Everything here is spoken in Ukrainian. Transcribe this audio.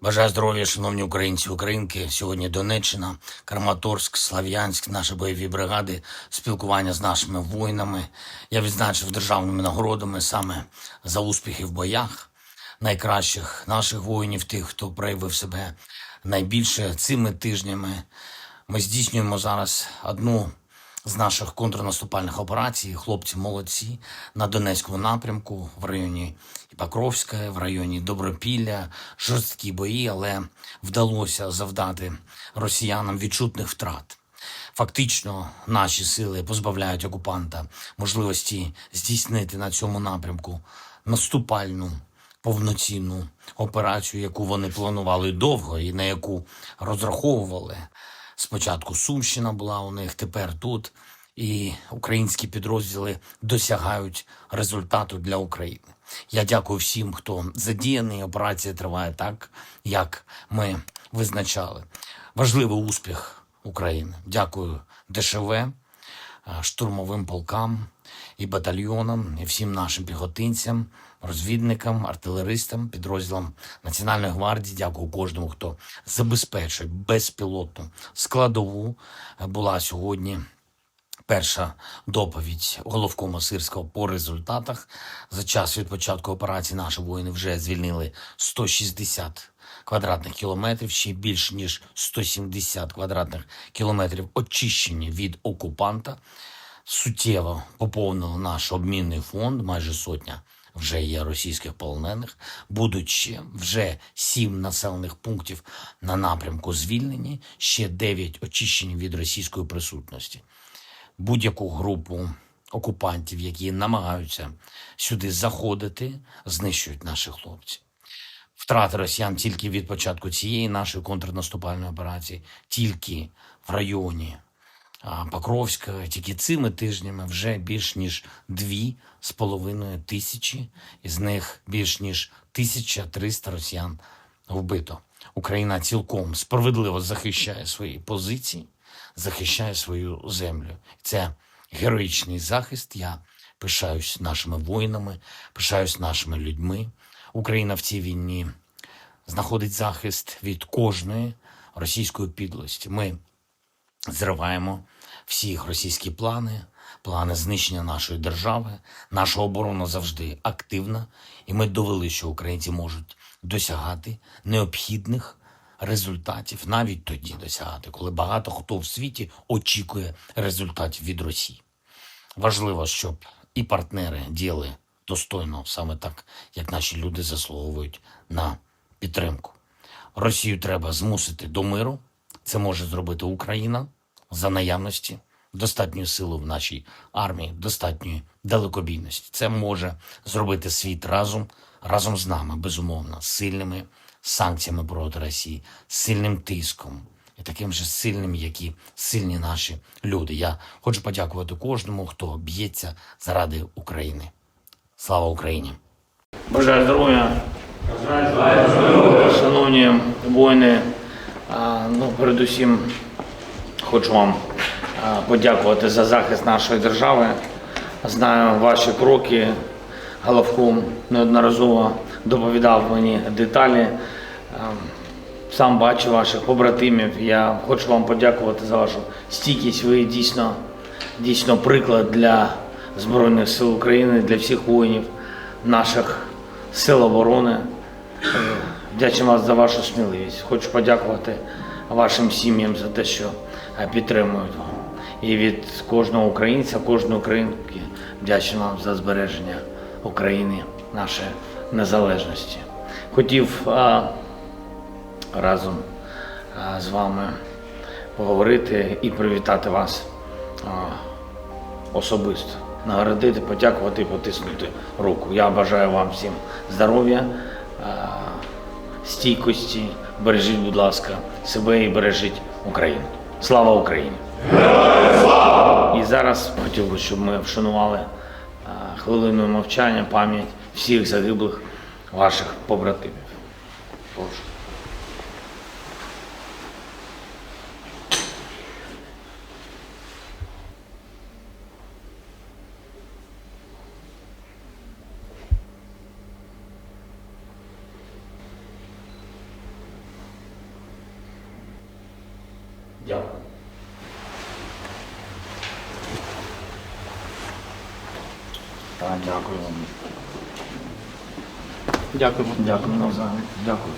Бажаю здоров'я, шановні українці, українки. Сьогодні Донеччина, Краматорськ, Слав'янськ, наші бойові бригади, спілкування з нашими воїнами. Я відзначив державними нагородами саме за успіхи в боях найкращих наших воїнів, тих, хто проявив себе найбільше цими тижнями. Ми здійснюємо зараз одну з наших контрнаступальних операцій. Хлопці молодці на Донецькому напрямку в районі Покровська, в районі Добропілля, жорсткі бої, але вдалося завдати росіянам відчутних втрат. Фактично, наші сили позбавляють окупанта можливості здійснити на цьому напрямку наступальну повноцінну операцію, яку вони планували довго і на яку розраховували. Спочатку Сумщина була у них, тепер тут. І українські підрозділи досягають результату для України. Я дякую всім, хто задіяний. Операція триває так, як ми визначали. Важливий успіх України. Дякую ДШВ, штурмовим полкам і батальйонам, і всім нашим піхотинцям, розвідникам, артилеристам, підрозділам Національної гвардії. Дякую кожному, хто забезпечує безпілотну складову. Е, Була сьогодні. Перша доповідь головкома Сирського по результатах. За час від початку операції наші воїни вже звільнили 160 квадратних кілометрів, ще більш ніж 170 квадратних кілометрів очищені від окупанта. Суттєво поповнили наш обмінний фонд, майже сотня вже є російських полонених. Будуть ще вже сім населених пунктів на напрямку звільнені, ще дев'ять очищені від російської присутності будь-яку групу окупантів, які намагаються сюди заходити, знищують наші хлопці. Втрати росіян тільки від початку цієї нашої контрнаступальної операції, тільки в районі Покровська, тільки цими тижнями вже більш ніж дві з половиною тисячі, із них більш ніж 1300 росіян вбито. Україна цілком справедливо захищає свої позиції захищає свою землю. Це героїчний захист. Я пишаюсь нашими воїнами, пишаюсь нашими людьми. Україна в цій війні знаходить захист від кожної російської підлості. Ми зриваємо всі російські плани, плани знищення нашої держави. Наша оборона завжди активна, і ми довели, що українці можуть досягати необхідних результатів навіть тоді досягати, коли багато хто в світі очікує результатів від Росії. Важливо, щоб і партнери діяли достойно саме так, як наші люди заслуговують на підтримку. Росію треба змусити до миру. Це може зробити Україна за наявності достатньої сили в нашій армії, достатньої далекобійності. Це може зробити світ разом, разом з нами, безумовно, сильними санкціями проти Росії, сильним тиском і таким же сильним, як і сильні наші люди. Я хочу подякувати кожному, хто б'ється заради України. Слава Україні! Бажаю здоров'я! Шановні воїни, ну, передусім хочу вам подякувати за захист нашої держави. Знаю ваші кроки. Головком неодноразово доповідав мені деталі. Сам бачу ваших побратимів. Я хочу вам подякувати за вашу стійкість. Ви дійсно, дійсно приклад для Збройних сил України, для всіх воїнів наших сил оборони. Е, Вдячний вас за вашу сміливість. Хочу подякувати вашим сім'ям за те, що е, підтримують вам. І від кожного українця, кожної українки вдячний вам за збереження України, нашої незалежності. Хотів а, разом а, з вами поговорити і привітати вас а, особисто, нагородити, подякувати і потиснути руку. Я бажаю вам всім здоров'я, стійкості. Бережіть, будь ласка, себе і бережіть Україну. Слава Україні! І зараз хотів би, щоб ми вшанували а, хвилиною мовчання пам'ять всіх загиблих ваших побратимів. Прошу. Дякую. Так, дякую вам. Дякуємо. Дякую. Дякую.